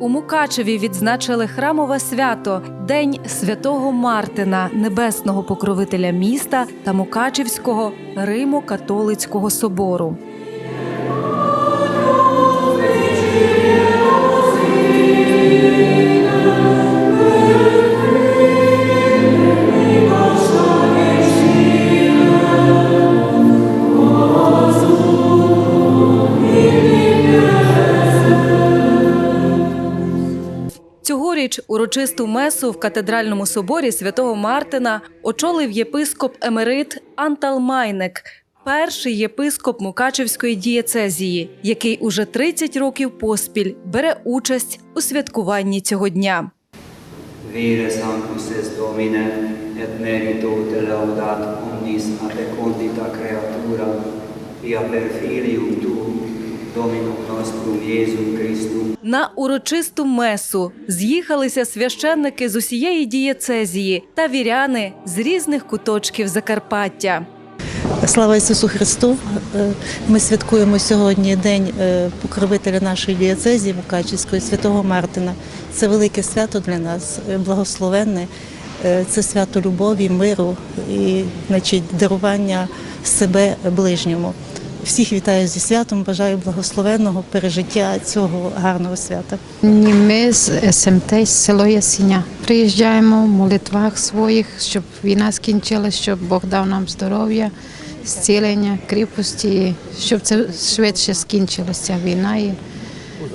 У Мукачеві відзначили храмове свято День святого Мартина, небесного покровителя міста та Мукачевського Римо-католицького собору. Цьогоріч урочисту месу в катедральному соборі святого Мартина очолив єпископ емерит Антал Майник, перший єпископ Мукачевської дієцезії, який уже 30 років поспіль бере участь у святкуванні цього дня. Vere sanctus Domine, et merito te laudat omnis ate condita creatura, via per Nostrum Iesum Christum, На урочисту месу з'їхалися священники з усієї дієцезії та віряни з різних куточків Закарпаття. Слава Ісусу Христу! Е, Ми святкуємо сьогодні День е, покровителя нашої дієцезії Мукачівської, святого Мартина. Це велике свято для нас, е, благословенне. Це свято любові, миру і значить, дарування себе ближньому. Всіх вітаю зі святом, бажаю благословенного пережиття цього гарного свята. Ми з СМТ з село Ясіня. Приїжджаємо в молитвах своїх, щоб війна скінчилася, щоб Бог дав нам здоров'я, зцілення, кріпості, щоб це швидше скінчилася війна і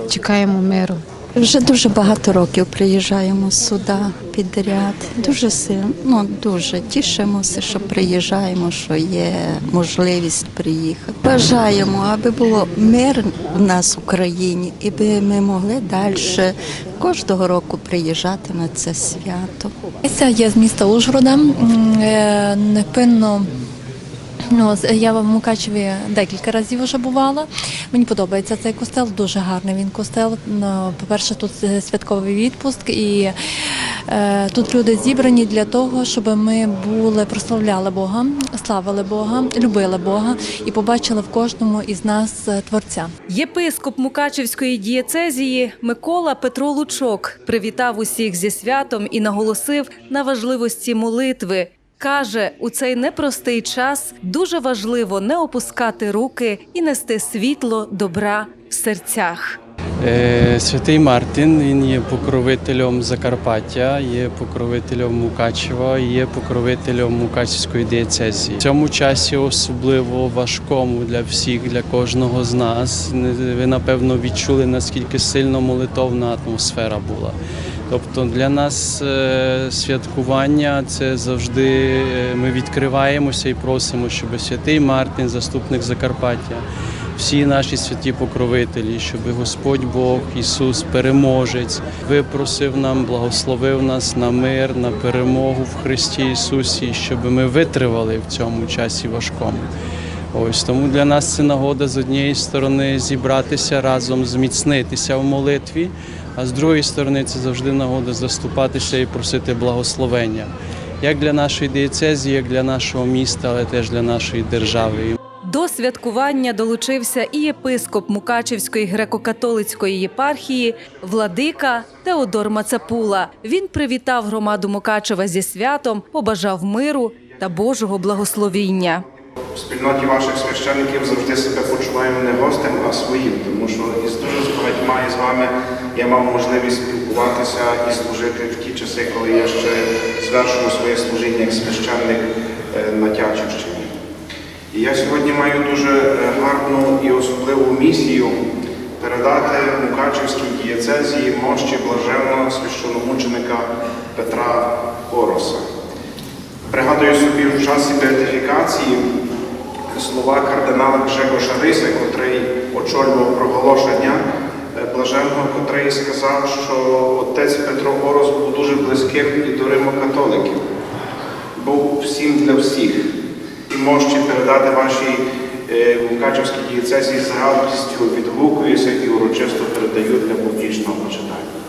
чекаємо миру. Вже дуже багато років приїжджаємо сюди підряд. Дуже сильно, ну дуже тішимося, що приїжджаємо, що є можливість приїхати. Бажаємо, аби було мир у нас в Україні, і би ми могли далі кожного року приїжджати на це свято. Я з міста Ужгорода. Е, Непинно. Ну, з- я в Мукачеві декілька разів вже бувала. Мені подобається цей костел, дуже гарний він костел. Ну, По-перше, тут е, святковий відпуск, і е, тут люди зібрані для того, щоб ми були, прославляли Бога, славили Бога, любили Бога і побачили в кожному із нас е, Творця. Єпископ Мукачевської дієцезії Микола Петро Лучок привітав усіх зі святом і наголосив на важливості молитви. Каже, у цей непростий час дуже важливо не опускати руки і нести світло добра в серцях. Е, Святий Мартин він є покровителем Закарпаття, є покровителем Мукачева, є покровителем Мукачівської дієцезії. В цьому часі особливо важкому для всіх, для кожного з нас. Ви напевно відчули наскільки сильно молитовна атмосфера була. Тобто для нас е, святкування це завжди е, ми відкриваємося і просимо, щоб святий Мартин, заступник Закарпаття, всі наші святі покровителі, щоб Господь Бог, Ісус, переможець, випросив нам, благословив нас на мир, на перемогу в Христі Ісусі, щоб ми витривали в цьому часі важкому. Ось тому для нас це нагода з однієї сторони зібратися разом, зміцнитися в молитві, а з другої сторони це завжди нагода заступатися і просити благословення. Як для нашої дієцезії, як для нашого міста, але теж для нашої держави. До святкування долучився і єпископ Мукачевської греко-католицької єпархії владика Теодор Мацапула. Він привітав громаду Мукачева зі святом, побажав миру та Божого благословіння. В спільноті ваших священників завжди себе почуваємо не гостем, а своїм, тому що із дуже з багатьма із вами я мав можливість спілкуватися і служити в ті часи, коли я ще звершував своє служіння як священник е, на Тячівщині. І я сьогодні маю дуже е, гарну і особливу місію передати Мукачівській дієцезії мощі блаженного священомученика Петра Ороса. Пригадую собі в часі беатифікації слова кардинала Гжегоша Риса, котрий очолював проголошення е, блаженного, котрий сказав, що отець Петро Орос був дуже близьким і до римокатоликів, був всім для всіх. І можете передати вашій е, Мукачевській з радістю відгукуюся і урочисто передаю для публічного почитання.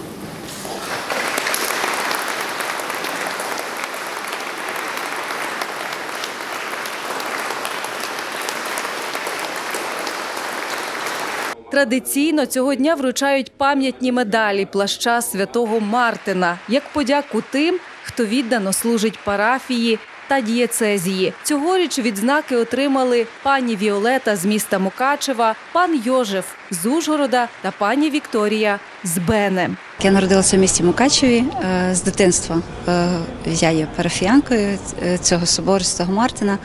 Традиційно цього дня вручають пам'ятні медалі плаща святого Мартина як подяку тим, хто віддано служить парафії та дієцезії. Цьогоріч відзнаки отримали пані Віолета з міста Мукачева, пан Йожеф з Ужгорода та пані Вікторія з Бене. Я народилася в місті Мукачеві е, з дитинства. Е, Я є парафіянкою е, цього собору Святого Мартина.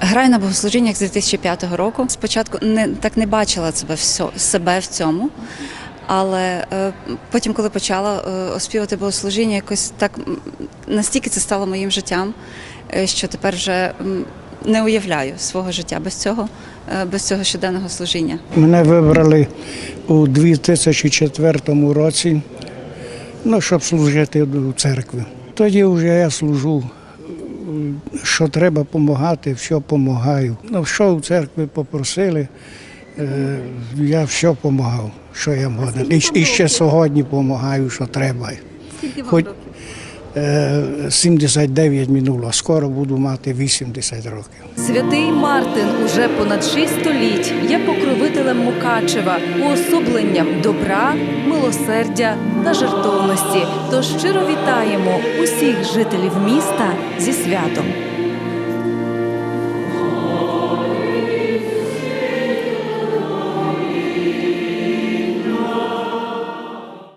Граю на богослужіннях з 2005 року. Спочатку не так не бачила себе всьо- себе в цьому. Але е, потім, коли почала е, оспівати богослужіння, якось так настільки це стало моїм життям, е, що тепер вже не уявляю свого життя без цього, е, без цього щоденного служіння. Мене вибрали у 2004 році, ну, щоб служити у церкві. Тоді вже я служу, що треба допомагати, все допомагаю. Ну, що в церкві попросили, е, я все допомагав, що я можу. І, і ще сьогодні допомагаю, що треба. Хоч е, 79 минуло, скоро буду мати 80 років. Святий Мартин уже понад шість століть є покровителем Мукачева, уособленням добра, милосердя та жертовності. Тож щиро вітаємо усіх жителів міста зі святом.